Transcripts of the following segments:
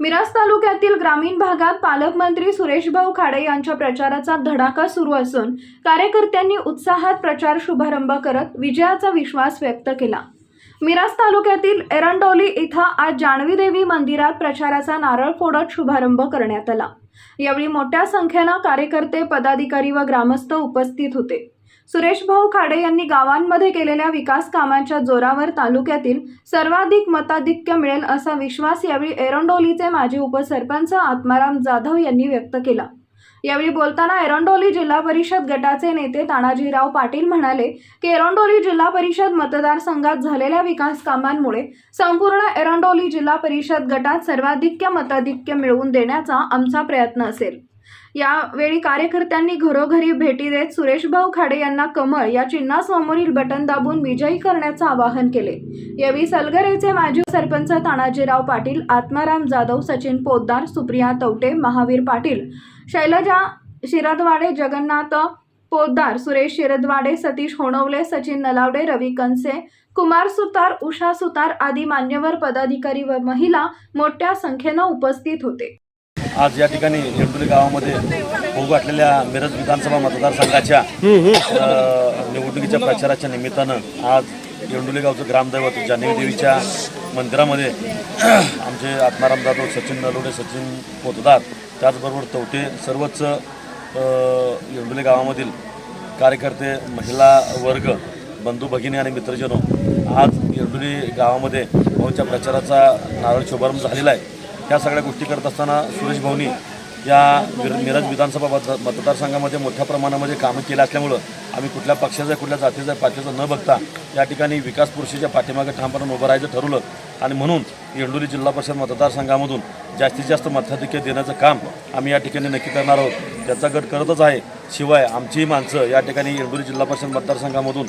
मिराज तालुक्यातील ग्रामीण भागात पालकमंत्री सुरेशभाऊ खाडे यांच्या प्रचाराचा धडाका सुरू असून कार्यकर्त्यांनी उत्साहात प्रचार शुभारंभ करत विजयाचा विश्वास व्यक्त केला. मिराज तालुक्यातील एरंडोली इथं आज जानवी देवी मंदिरात प्रचाराचा नारळ फोडत शुभारंभ करण्यात आला. यावेळी मोठ्या संख्येनं कार्यकर्ते पदाधिकारी व ग्रामस्थ उपस्थित होते. सुरेश भाऊ खाडे यांनी गावांमध्ये केलेल्या विकास कामांच्या जोरावर तालुक्यातील सर्वाधिक मताधिक्य मिळेल असा विश्वास यावेळी एरंडोलीचे माजी उपसरपंच आत्माराम जाधव यांनी व्यक्त केला. यावेळी बोलताना एरंडोली जिल्हा परिषद गटाचे नेते तानाजीराव पाटील म्हणाले की एरंडोली जिल्हा परिषद मतदारसंघात झालेल्या विकास कामांमुळे संपूर्ण एरंडोली जिल्हा परिषद गटात सर्वाधिक्य मताधिक्य मिळवून देण्याचा आमचा प्रयत्न असेल. यावेळी कार्यकर्त्यांनी घरोघरी भेटी देत सुरेशभाऊ खाडे यांना कमळ या चिन्हासमोरील बटन दाबून विजयी करण्याचं आवाहन केले. यावेळी सलगरेचे माजी सरपंच तानाजीराव पाटील आत्माराम जाधव सचिन पोद्दार सुप्रिया तवटे महावीर पाटील शैलजा शिरदवाडे जगन्नाथ पोद्दार सुरेश शिरदवाडे सतीश होणवले सचिन नलावडे रवी कनसे कुमार सुतार उषा सुतार आदी मान्यवर पदाधिकारी व महिला मोठ्या संख्येनं उपस्थित होते. आज या ठिकाणी हेंडोली गावामध्ये होऊ घातलेल्या मिरज विधानसभा मतदारसंघाच्या निवडणुकीच्या प्रचाराच्या निमित्तानं आज हेंडोली गावचं ग्रामदैवत जान्हवी देवीच्या मंदिरामध्ये आमचे आत्माराम जाधव सचिन नलोडे सचिन पोतदार त्याचबरोबर तवटे सर्वच अ, हेंडोली गावामधील कार्यकर्ते महिला वर्ग बंधू भगिनी आणि मित्रजनो आज येरडोली गावामध्ये भाऊच्या प्रचाराचा नारळ शुभारंभ झालेला आहे. ह्या सगळ्या गोष्टी करत असताना सुरेश भाऊनी या मिर मिरज विधानसभा मत मतदारसंघामध्ये मोठ्या प्रमाणामध्ये कामं केली असल्यामुळं आम्ही कुठल्या पक्षाचा कुठल्या जातीचं पार्टीचं न बघता या ठिकाणी विकास पुरुषीच्या पाठीमागे ठामपणे उभं राहायचं ठरवलं. आणि म्हणून येंडोली जिल्हा परिषद मतदारसंघामधून जास्तीत जास्त मताधिक्य देण्याचं काम आम्ही या ठिकाणी नक्की करणार आहोत. त्याचा गट करतच आहे. शिवाय आमची माणसं या ठिकाणी येंडोली जिल्हा परिषद मतदारसंघामधून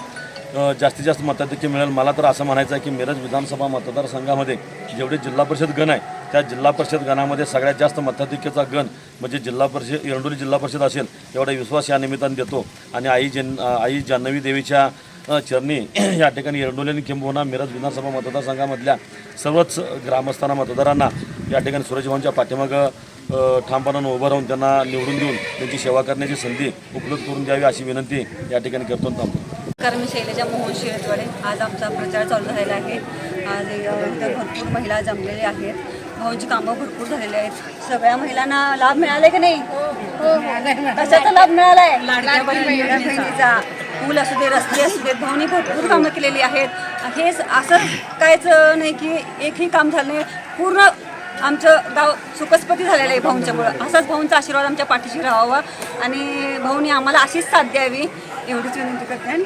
जास्तीत जास्त मताधिक्य मिळेल. मला तर असं म्हणायचं आहे की मिरज विधानसभा मतदारसंघामध्ये जेवढे जिल्हा परिषद गण आहे त्या जिल्हा परिषद गणामध्ये सगळ्यात जास्त मताधिक्याचा गण म्हणजे जिल्हा परिषद एरंडोली जिल्हा परिषद असेल एवढा विश्वास या निमित्तानं देतो. आणि आई जन आई जान्हवी देवीच्या चरणी या ठिकाणी एरंडोली आणि किंबहुना मिरज विधानसभा मतदारसंघामधल्या सर्वच ग्रामस्थांना मतदारांना या ठिकाणी सूरजभाऊंच्या पाठीमागं ठामपणानं उभं राहून त्यांना निवडून देऊन त्यांची सेवा करण्याची संधी उपलब्ध करून द्यावी अशी विनंती या ठिकाणी करतो थांबतो. मी शैलजा मोहन शिरतवाडे आज आमचा प्रचार चालू झालेला आहे. आज इथं भरपूर महिला जमलेल्या आहेत. भाऊंची कामं भरपूर झालेली आहेत. सगळ्या महिलांना लाभ मिळालाय की नाही? कशाचा लाभ मिळालाय? लाडक्या बहिणीचा. पूल असू दे रस्ते असू देत भाऊनी भरपूर कामं केलेली आहेत. हे असं कायच नाही की एकही काम झालं नाही. पूर्ण आमचं गाव सुखस्पती झालेलं आहे भाऊंच्यामुळं. असाच भाऊंचा आशीर्वाद आमच्या पाठीशी राहावा आणि भाऊनी आम्हाला अशीच साथ द्यावी. एवढीच विनंती करते.